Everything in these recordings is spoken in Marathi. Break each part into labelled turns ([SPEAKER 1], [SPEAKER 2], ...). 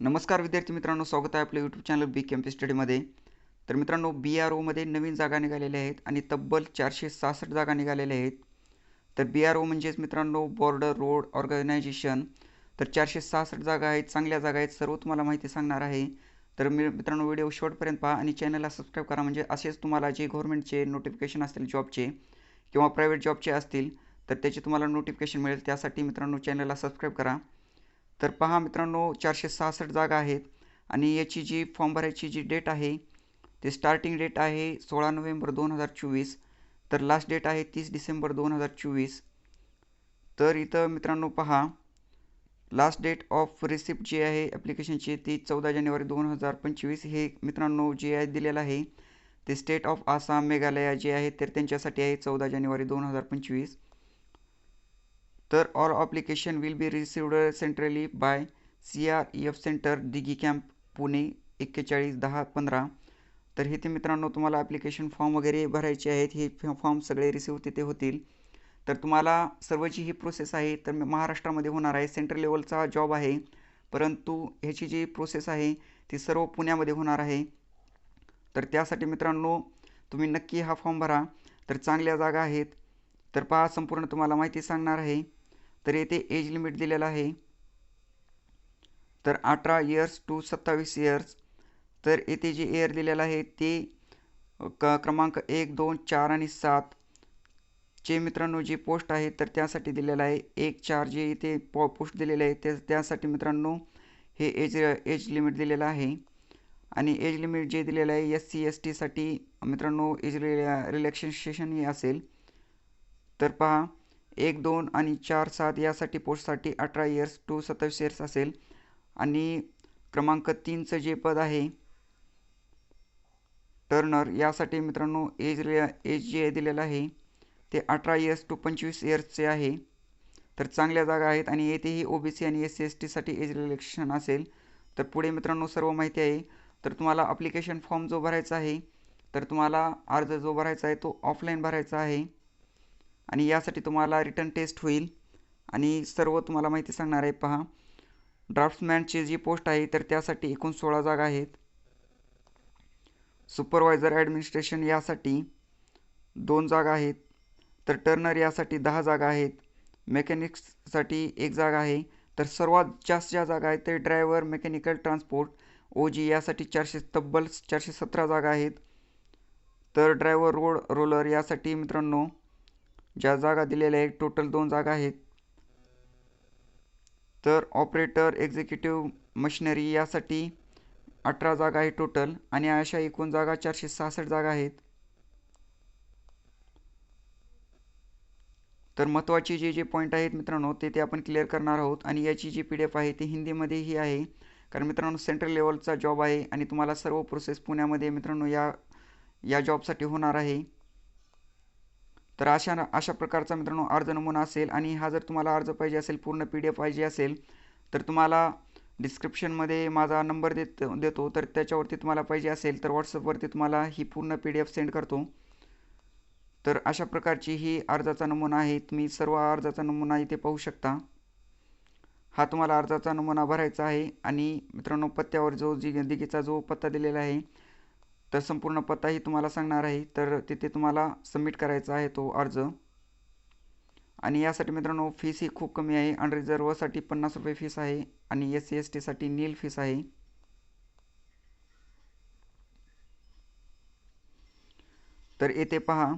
[SPEAKER 1] नमस्कार विद्यार्थी मित्रांनो स्वागत आहे आपल्या यूट्यूब चॅनल बी कॅम्प स्टडीमध्ये तर मित्रांनो बी आर ओमध्ये नवीन जागा निघालेल्या आहेत आणि तब्बल चारशे सहासष्ट जागा निघालेल्या आहेत. तर बी आर ओ म्हणजेच मित्रांनो बॉर्डर रोड ऑर्गनायझेशन तर चारशे सहासष्ट जागा आहेत चांगल्या जागा आहेत सर्व तुम्हाला माहिती सांगणार आहे. तर मी मित्रांनो व्हिडिओ शेवटपर्यंत पहा आणि चॅनलला सबस्क्राईब करा. म्हणजे असेच तुम्हाला जे गव्हर्नमेंटचे नोटिफिकेशन असतील जॉबचे किंवा प्रायव्हेट जॉबचे असतील तर त्याचे तुम्हाला नोटिफिकेशन मिळेल. त्यासाठी मित्रांनो चॅनलला सबस्क्राईब करा. तर पहा मित्रांनो चारशे सहासष्ट जागा आहेत आणि याची जी फॉर्म भरायची जी डेट आहे ते स्टार्टिंग डेट आहे सोळा नोव्हेंबर दोन हजार चोवीस. तर लास्ट डेट आहे तीस डिसेंबर दोन हजार चोवीस. तर इथं मित्रांनो पहा लास्ट डेट ऑफ रिसिप्ट जी आहे ॲप्लिकेशनची ती चौदा जानेवारी दोन हजार पंचवीस. हे मित्रांनो जे आहे दिलेलं आहे ते स्टेट ऑफ आसाम मेघालया जे आहे तर त्यांच्यासाठी आहे चौदा जानेवारी दोन हजार पंचवीस. तर all application will be received centrally by C R E F centre Dighi camp Pune एक्केचाळीस दहा पंधरा. तर इथे मित्रांनो तुम्हाला ॲप्लिकेशन फॉर्म वगैरे भरायचे आहेत हे फॉर्म सगळे रिसिव्ह तिथे होतील. तर तुम्हाला सर्वची ही प्रोसेस आहे तर महाराष्ट्रामध्ये होणार आहे सेंट्रल लेवलचा जॉब आहे. परंतु ह्याची जी प्रोसेस आहे ती सर्व पुण्यामध्ये होणार आहे. तर त्यासाठी मित्रांनो तुम्ही नक्की हा फॉर्म भरा. तर चांगल्या जागा आहेत. तर पहा संपूर्ण तुम्हाला माहिती सांगणार आहे. तर येथे एज लिमिट दिलेलं आहे. तर अठरा इयर्स टू सत्तावीस इयर्स तर येथे जे एअर दिलेलं आहे ते क क्रमांक एक दोन चार आणि सात. चे मित्रांनो जे पोस्ट आहे तर त्यासाठी दिलेलं आहे. एक चार जे इथे पो पोस्ट दिलेले आहे ते त्यासाठी मित्रांनो हे एज एज लिमिट दिलेलं आहे. आणि एज लिमिट जे दिलेलं आहे एस सी एस टीसाठी मित्रांनो एज रिलॅक्सेशन हे असेल. तर पहा एक दोन आणि चार सात यासाठी पोस्टसाठी अठरा इयर्स टू सत्तावीस इयर्स असेल. आणि क्रमांक तीनचं जे पद आहे टर्नर यासाठी मित्रांनो एज एज जे दिलेलं आहे ते अठरा इयर्स टू पंचवीस इयर्सचे आहे. तर चांगल्या जागा आहेत आणि येथेही ओ बी सी आणि एस सी एस टीसाठी एज रिलेक्शन असेल. तर पुढे मित्रांनो सर्व माहिती आहे. तर तुम्हाला अप्लिकेशन फॉर्म जो भरायचा आहे तर तुम्हाला अर्ज जो भरायचा आहे तो ऑफलाईन भरायचा आहे. आणि यासाठी तुम्हाला रिटर्न टेस्ट होईल. आणि सर्व तुम्हाला माहिती सांगणार आहे पहा. ड्राफ्ट्समॅनची जी पोस्ट आहे तर त्यासाठी एकूण सोळा जागा आहेत. सुपरवायझर ॲडमिनिस्ट्रेशन यासाठी दोन जागा आहेत. तर टर्नर यासाठी दहा जागा आहेत. मेकॅनिक्ससाठी एक जागा आहे. तर सर्वात जास्त ज्या जागा आहेत ते driver mechanical transport O G यासाठी चारशे तब्बल चारशे सतरा जागा आहेत. तर ड्रायव्हर रोड रोलर यासाठी मित्रांनो ज्या जागा दिलेल्या आहेत टोटल दोन जागा आहेत. तर ऑपरेटर एक्झिक्युटिव्ह मशिनरी यासाठी अठरा जागा आहे टोटल आणि अशा एकूण जागा चारशे सहासष्ट जागा आहेत. तर महत्त्वाचे जे जे पॉईंट आहेत मित्रांनो ते ते आपण क्लिअर करणार आहोत आणि याची जी पी डी एफ आहे ती हिंदीमध्येही आहे. कारण मित्रांनो सेंट्रल लेवलचा जॉब आहे आणि तुम्हाला सर्व प्रोसेस पुण्यामध्ये मित्रांनो या या जॉबसाठी होणार आहे. तर अशा अशा प्रकारचा मित्रांनो अर्ज नमुना असेल आणि हा जर तुम्हाला अर्ज पाहिजे असेल पूर्ण पी डी एफ पाहिजे असेल तर तुम्हाला डिस्क्रिप्शनमध्ये माझा नंबर देत देतो. तर त्याच्यावरती तुम्हाला पाहिजे असेल तर व्हॉट्सअपवरती तुम्हाला ही पूर्ण पी डी एफ सेंड करतो. तर अशा प्रकारची ही अर्जाचा नमुना आहे. तुम्ही सर्व अर्जाचा नमुना इथे पाहू शकता. हा तुम्हाला अर्जाचा नमुना भरायचा आहे आणि मित्रांनो पत्त्यावर जो जी दिघीचा जो पत्ता दिलेला आहे तर संपूर्ण पत्ताही तुम्हाला सांगणार आहे. तर तिथे तुम्हाला सबमिट करायचा आहे तो अर्ज. आणि यासाठी मित्रांनो फीस ही खूप कमी आहे. अनरिझर्वसाठी पन्नास रुपये फीस आहे आणि एस सी एस टीसाठी नील फीस आहे. तर येथे पहा.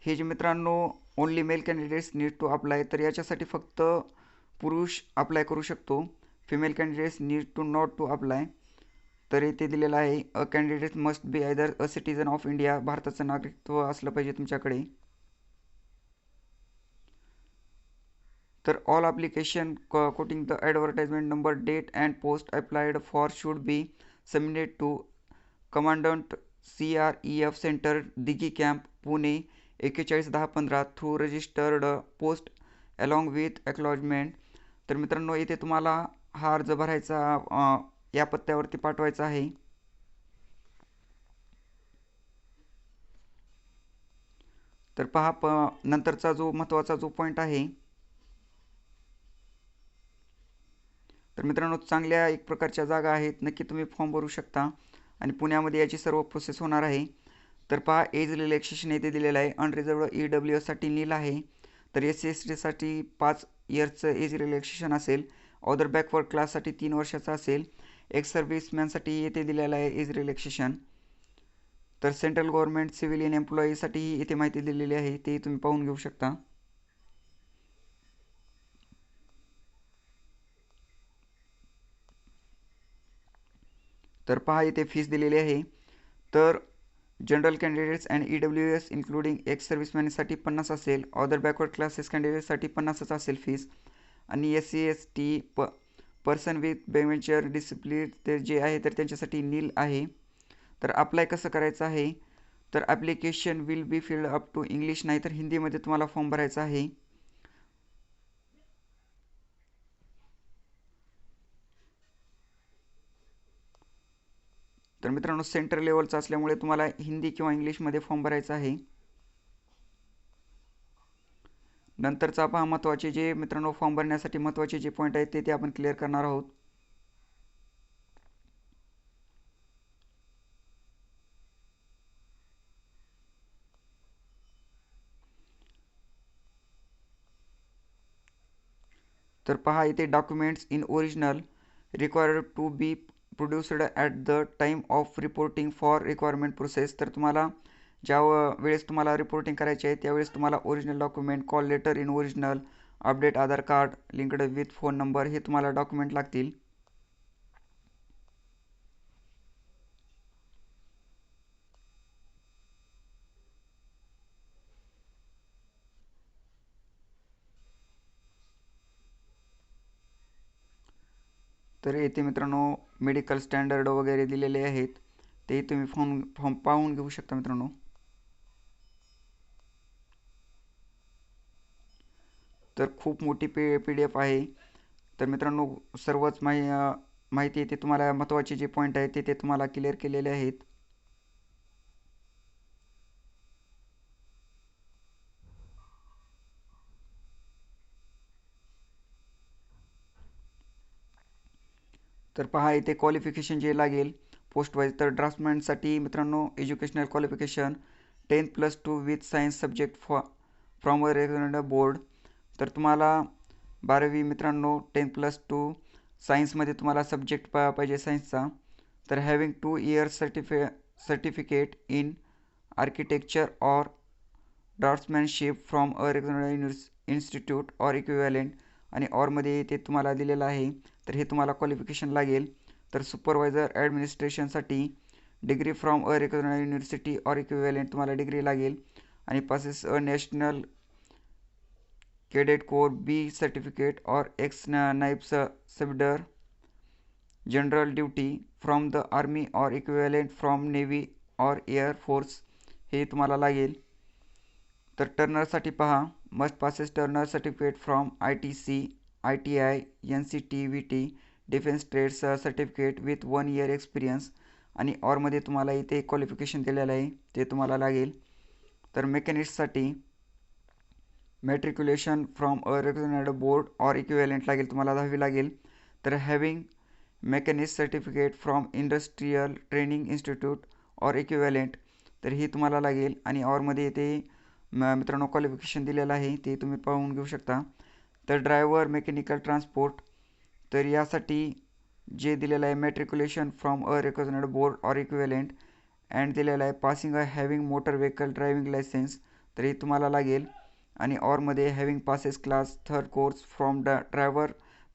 [SPEAKER 1] हे जे मित्रांनो only male candidates need to apply तर याच्यासाठी फक्त पुरुष अप्लाय करू शकतो. Female candidates need to not to apply तर इथे दिलेलं आहे. A candidate must be either a citizen of India भारताचं नागरिकत्व असलं पाहिजे तुमच्याकडे. तर all application quoting the advertisement number date and post applied for should be submitted to commandant C R E F centre Dighi camp Pune एक्केचाळीस दहा पंधरा through registered post along with acknowledgement तर मित्रांनो इथे तुम्हाला हा अर्ज भरायचा या पत्त्यावरती पाठवायचं आहे. तर पहा प नंतरचा जो महत्त्वाचा जो पॉईंट आहे. तर मित्रांनो चांगल्या एक प्रकारच्या जागा आहेत. नक्की तुम्ही फॉर्म भरू शकता. आणि पुण्यामध्ये याची सर्व प्रोसेस होणार आहे. तर पहा एज रिलॅक्सेशन येथे दिलेलं आहे. अनरिझर्व ई डब्ल्यू एससाठी नील आहे. तर एस सी एस टीसाठी पाच इयरचं एज रिलॅक्सेशन असेल. ऑदर बॅकवर्ड क्लाससाठी तीन वर्षाचा असेल. एक्स सर्व्हिसमॅनसाठी येथे दिलेलं आहे इज रिलॅक्सेशन तर सेंट्रल गव्हर्नमेंट सिव्हिलियन एम्प्लॉईसाठीही इथे माहिती दिलेली आहे ते तुम्ही पाहून घेऊ शकता. तर पहा इथे फीस दिलेली आहे. तर general candidates and E W S including ex सर्व्हिसमॅनसाठी पन्नास असेल ऑदर बॅकवर्ड क्लासेस कॅन्डिडेटसाठी पन्नासच असेल फीस आणि एस सी एस टी प पर्सन विथ बेमेचर डिसिप्लिन ते जे आहे तर त्यांच्यासाठी नील आहे. तर अप्लाय कसं करायचं आहे? तर application will be filled up to English नाही तर हिंदीमध्ये तुम्हाला फॉर्म भरायचा आहे. तर मित्रांनो सेंटर लेवलचा असल्यामुळे तुम्हाला हिंदी किंवा इंग्लिशमध्ये फॉर्म भरायचा आहे. नंतरचा पहा महत्त्वाचे जे मित्रांनो फॉर्म भरण्यासाठी महत्त्वाचे जे पॉईंट आहेत ते ते आपण क्लिअर करणार आहोत. तर पहा इथे documents in original required to be produced at the time of reporting for requirement process तर तुम्हाला ज्या वेळेस तुम्हाला रिपोर्टिंग करायची आहे त्यावेळेस तुम्हाला original document call letter in original update Aadhaar card linked with phone number हे तुम्हाला डॉक्युमेंट लागतील. तर येथे मित्रांनो मेडिकल स्टँडर्ड वगैरे दिलेले आहेत. तेही तुम्ही फॉर्म फॉर्म पाहून घेऊ शकता मित्रांनो. तर खूप मोठी पी पी डी एफ आहे. तर मित्रांनो सर्वच माहि माहिती येते तुम्हाला महत्त्वाचे जे पॉईंट आहेत ते ते तुम्हाला क्लिअर केलेले आहेत. तर पहा इथे क्वालिफिकेशन जे लागेल पोस्ट वाईज तर ड्राफ्टमॅनसाठी मित्रांनो educational qualification ten plus two with science subject फॉ फ्रॉम अ रेग्युलर बोर्ड तर तुम्हाला बारावी मित्रांनो टेन प्लस टू सायन्समध्ये तुम्हाला सब्जेक्ट पा पाहिजे सायन्सचा तर having two years सर्टिफि certificate in architecture or draftsmanship from a regular institute or equivalent आणि ऑरमध्ये ते तुम्हाला दिलेलं आहे. तर हे तुम्हाला क्वालिफिकेशन लागेल. तर supervisor ॲडमिनिस्ट्रेशनसाठी degree from a regular university or equivalent तुम्हाला डिग्री लागेल. आणि passes a national cadet corps B certificate or ex naibs subedar general duty from the army or equivalent from navy or air force हे तुम्हाला लागेल. तर टर्नरसाठी पहा. Must passes turner certificate from I T C I T I N C T V T defence trades certificate with one year experience आणि ऑरमध्ये तुम्हाला इथे क्वालिफिकेशन दिलेलं आहे ते तुम्हाला लागेल. तर मेकॅनिक्ससाठी matriculation from a recognised board or equivalent लागेल तुम्हाला दहावी लागेल. तर having mechanics certificate from industrial training institute or equivalent तर ही तुम्हाला लागेल. आणि ऑरमध्ये ते मित्रांनो क्वालिफिकेशन दिलेलं आहे ते तुम्ही पाहून घेऊ शकता. तर ड्रायव्हर मेकॅनिकल ट्रान्सपोर्ट तर यासाठी जे दिलेलं आहे matriculation from a recognised board or equivalent and दिलेलं आहे passing a having motor vehicle driving licence तर हे तुम्हाला लागेल. आणि ऑरमध्ये having passes class third course from the driver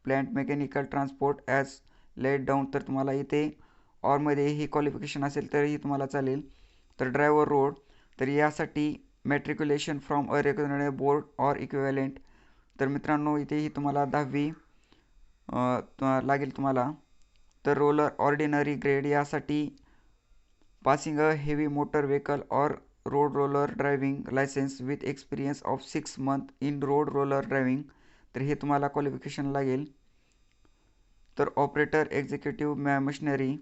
[SPEAKER 1] plant mechanical transport as laid down तर तुम्हाला इथे ऑरमध्ये ही क्वालिफिकेशन असेल तरीही तुम्हाला चालेल. तर ड्रायव्हर रोड तर यासाठी matriculation from a regular board or equivalent तर मित्रांनो इथेही तुम्हाला दहावी लागेल तुम्हाला. तर रोलर ऑर्डिनरी ग्रेड यासाठी passing a heavy motor vehicle or road roller driving licence with experience of six month in road roller driving. तर हे तुम्हाला क्वालिफिकेशन लागेल. तर ऑपरेटर एक्झिक्युटिव्ह मॅ मशिनरी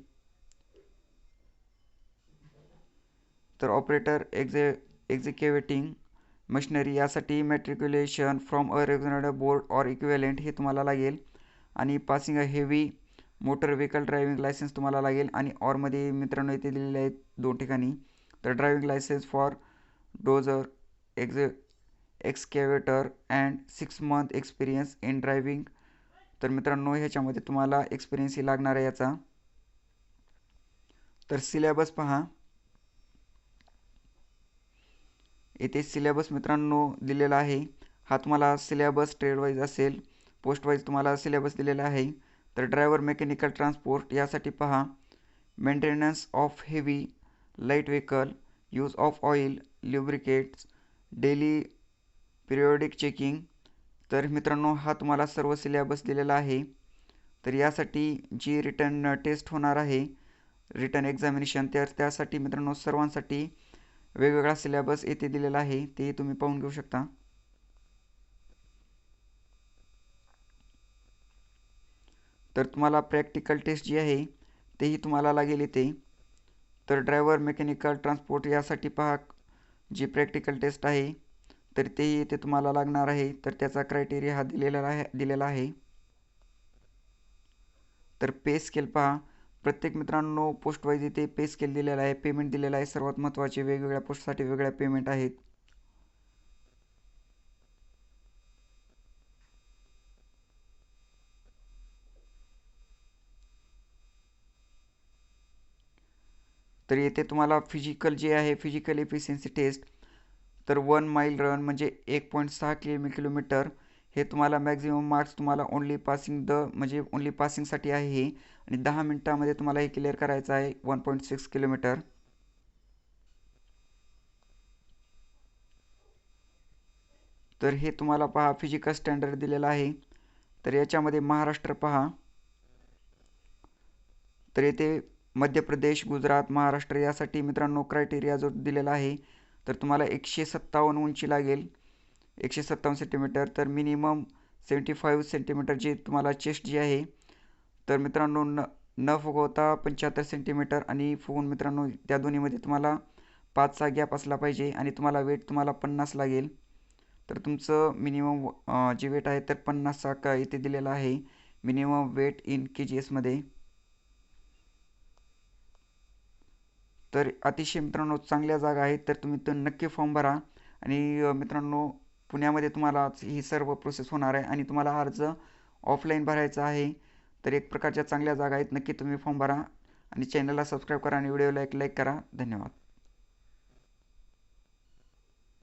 [SPEAKER 1] तर ऑपरेटर एक्झे एक्झिक्युटिंग मशिनरी यासाठी matriculation from a regulator board or equivalent हे तुम्हाला लागेल. आणि passing a heavy motor vehicle driving licence तुम्हाला लागेल. आणि ऑरमध्ये मित्रांनो इथे दिलेले आहेत दोन ठिकाणी. तर driving license फॉर dozer, एक्झ excavator and six month experience in driving तर मित्रांनो ह्याच्यामध्ये तुम्हाला एक्सपिरियन्सही लागणार आहे याचा. तर सिलेबस पहा. येथे सिलेबस मित्रांनो दिलेला आहे. हा तुम्हाला सिलेबस ट्रेडवाईज असेल पोस्टवाईज तुम्हाला सिलेबस दिलेला आहे. तर ड्रायव्हर मेकॅनिकल ट्रान्सपोर्ट यासाठी पहा. Maintenance of heavy light vehicle, use of oil lubricates, daily periodic checking तर मित्रांनो हा तुम्हाला सर्व सिलेबस दिलेला आहे. तर यासाठी जी रिटर्न टेस्ट होणार आहे रिटर्न एक्झामिनेशन तर त्यासाठी मित्रांनो सर्वांसाठी वेगवेगळा सिलेबस येथे दिलेला आहे. ते तुम्ही पाहून घेऊ शकता. तर तुम्हाला प्रॅक्टिकल टेस्ट जी आहे तेही तुम्हाला लागेल इथे. तर ड्रायव्हर मेकॅनिकल ट्रान्सपोर्ट यासाठी पहा जी प्रॅक्टिकल टेस्ट आहे तर तेही इथे तुम्हाला लागणार आहे. तर त्याचा क्रायटेरिया हा दिलेला आहे दिलेला आहे. तर पे स्केल पहा. प्रत्येक मित्रांनो पोस्ट वाईज इथे पे स्केल दिलेला आहे पेमेंट दिलेला आहे. सर्वात महत्त्वाचे वेगवेगळ्या पोस्टसाठी वेगळ्या पेमेंट आहेत. तर येथे तुम्हाला फिजिकल जे आहे फिजिकल एफिशियन्सी टेस्ट तर वन माईल रन म्हणजे एक पॉईंट सहा किलोमी किलोमीटर हे तुम्हाला मॅक्झिमम मार्क्स तुम्हाला ओनली पासिंग द म्हणजे ओनली पासिंगसाठी आहे हे. आणि दहा मिनटामध्ये तुम्हाला हे क्लिअर करायचं आहे वन पॉईंट सिक्स किलोमीटर. तर हे तुम्हाला पहा फिजिकल स्टँडर्ड दिलेलं आहे. तर याच्यामध्ये महाराष्ट्र पहा. तर येथे मध्य प्रदेश गुजरात महाराष्ट्र यासाठी मित्रांनो क्रायटेरिया जो दिलेला आहे तर तुम्हाला एकशे सत्तावन्न उंची लागेल. एकशे सत्तावन्न सेंटीमीटर तर मिनिमम सेवन्टी फाईव्ह सेंटीमीटरची तुम्हाला चेस्ट जी आहे तर मित्रांनो न न फुगवता पंच्याहत्तर सेंटीमीटर आणि फुगून मित्रांनो त्या दोन्हीमध्ये तुम्हाला पाचचा गॅप असला पाहिजे आणि तुम्हाला वेट तुम्हाला पन्नास लागेल. तर तुमचं मिनिमम जे वेट आहे तर पन्नासचा का इथे दिलेला आहे. Minimum weight in K G एसमध्ये तर अतिशय मित्रांनो चांगल्या जागा आहेत तर तुम्ही तर नक्की फॉर्म भरा. आणि मित्रांनो पुण्यामध्ये तुम्हाला ही सर्व प्रोसेस होणार आहे आणि तुम्हाला अर्ज ऑफलाईन भरायचा आहे. तर एक प्रकारच्या चांगल्या जागा आहेत नक्की तुम्ही फॉर्म भरा. आणि चॅनलला सबस्क्राईब करा आणि व्हिडिओला एक लाईक करा. धन्यवाद.